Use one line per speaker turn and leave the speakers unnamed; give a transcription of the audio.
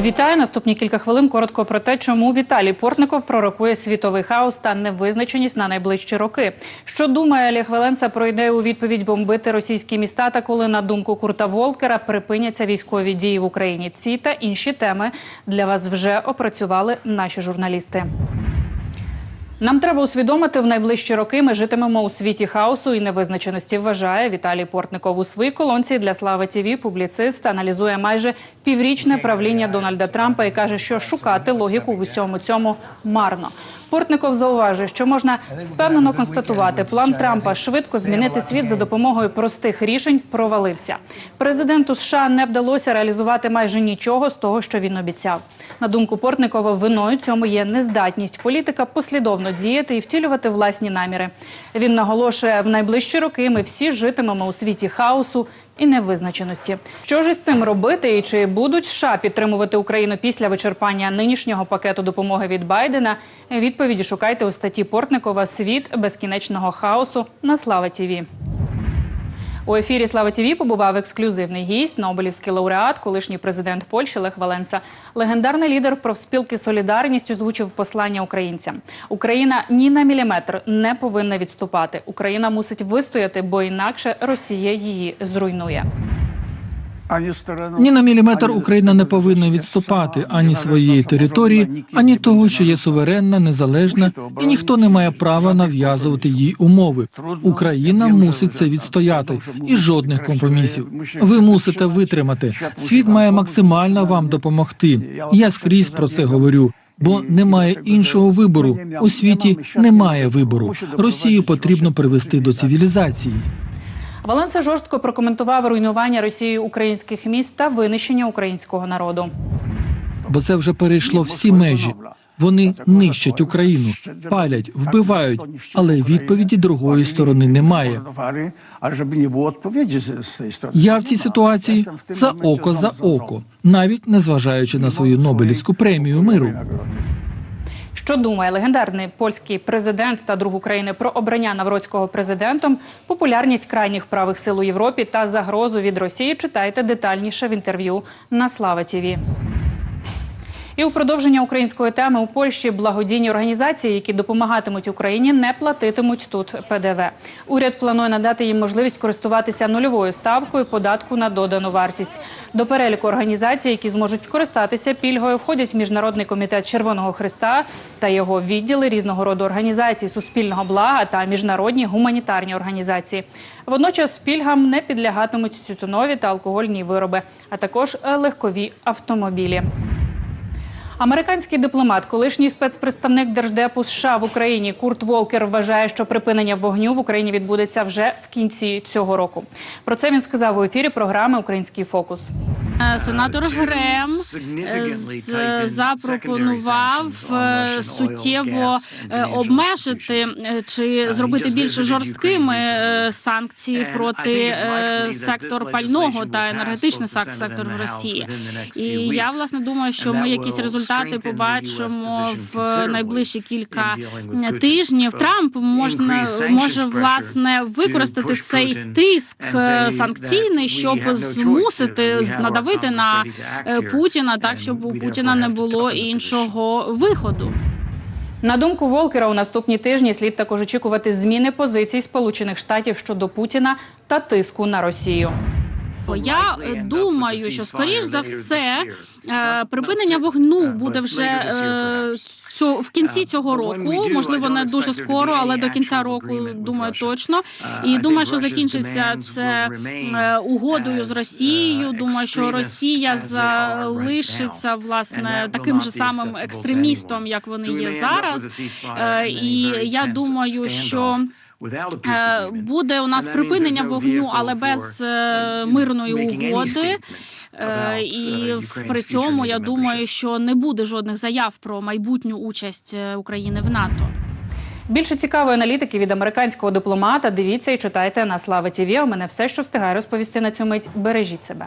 Вітаю наступні кілька хвилин. Коротко про те, чому Віталій Портников пророкує світовий хаос та невизначеність на найближчі роки. Що думає Олег Веленса про ідею у відповідь бомбити російські міста та коли на думку Курта Волкера припиняться військові дії в Україні? Ці та інші теми для вас вже опрацювали наші журналісти. Нам треба усвідомити, в найближчі роки ми житимемо у світі хаосу і невизначеності. Вважає Віталій Портников у своїй колонці для слави ТІВІ Публіцист аналізує майже піврічне правління Дональда Трампа і каже, що шукати логіку в усьому цьому марно. Портников зауважує, що можна впевнено констатувати, план Трампа швидко змінити світ за допомогою простих рішень провалився. Президенту США не вдалося реалізувати майже нічого з того, що він обіцяв. На думку Портникова, виною цьому є нездатність політика послідовно діяти і втілювати власні наміри. Він наголошує, в найближчі роки ми всі житимемо у світі хаосу і невизначеності. Що ж із цим робити, і чи будуть США підтримувати Україну після вичерпання нинішнього пакету допомоги від Байдена? Відповіді шукайте у статті Портникова Світ безкінечного хаосу на Слава Тіві. У ефірі Слава Тіві побував ексклюзивний гість, Нобелівський лауреат, колишній президент Польщі Лех Валенса. Легендарний лідер профспілки Солідарність озвучив послання українцям. Україна ні на міліметр не повинна відступати. Україна мусить вистояти, бо інакше Росія її зруйнує.
Ні на міліметр Україна не повинна відступати ані своєї території, ані того, що є суверенна, незалежна, і ніхто не має права нав'язувати їй умови. Україна мусить це відстояти і жодних компромісів. Ви мусите витримати. Світ має максимально вам допомогти. Я скрізь про це говорю. Бо немає іншого вибору у світі. Немає вибору. Росію потрібно привести до цивілізації.
Валенса жорстко прокоментував руйнування Росією українських міст та винищення українського народу.
бо це вже перейшло всі межі. Вони нищать Україну, палять, вбивають, але відповіді другої сторони немає. Я в цій ситуації за око за око, навіть незважаючи на свою Нобелівську премію миру.
Що думає легендарний польський президент та друг України про обрання Навроцького президентом, популярність крайніх правих сил у Європі та загрозу від Росії? Читайте детальніше в інтерв'ю на Слава Тіві. І у продовження української теми у Польщі благодійні організації, які допомагатимуть Україні, не платитимуть тут ПДВ. Уряд планує надати їм можливість користуватися нульовою ставкою податку на додану вартість. До переліку організацій, які зможуть скористатися пільгою, входять міжнародний комітет Червоного Христа та його відділи різного роду організацій суспільного блага та міжнародні гуманітарні організації. Водночас пільгам не підлягатимуть тютюнові та алкогольні вироби, а також легкові автомобілі. Американський дипломат, колишній спецпредставник держдепу США в Україні Курт Волкер вважає, що припинення вогню в Україні відбудеться вже в кінці цього року. Про це він сказав у ефірі програми Український фокус.
Е, Сенатор Грем е, запропонував суттєво е, обмежити чи зробити більш жорсткими санкції проти сектор пального та енергетичний сек- сектор в Росії. І я власне думаю, що ми якісь результати побачимо в найближчі кілька тижнів. Трамп можна може власне використати цей тиск санкційний, щоб змусити надавити на е, Путіна, так щоб у Путіна не було іншого виходу.
На думку Волкера, у наступні тижні слід також очікувати зміни позицій Сполучених Штатів щодо Путіна та тиску на Росію.
Я е, думаю, що скоріш за все е, припинення вогну буде вже е, цю в кінці цього року. Можливо, не дуже скоро, але до кінця року думаю точно. І думаю, що закінчиться це угодою з Росією. Думаю, що Росія залишиться власне таким же самим екстремістом, як вони є зараз. І я думаю, що. Е, Буде у нас припинення вогню, але без е, мирної угоди. Е, І в- при цьому я думаю, що не буде жодних заяв про майбутню участь України в НАТО.
Більше цікавої аналітики від американського дипломата. Дивіться і читайте на Слава ТІВІ. У мене все, що встигаю розповісти на цю мить. Бережіть себе.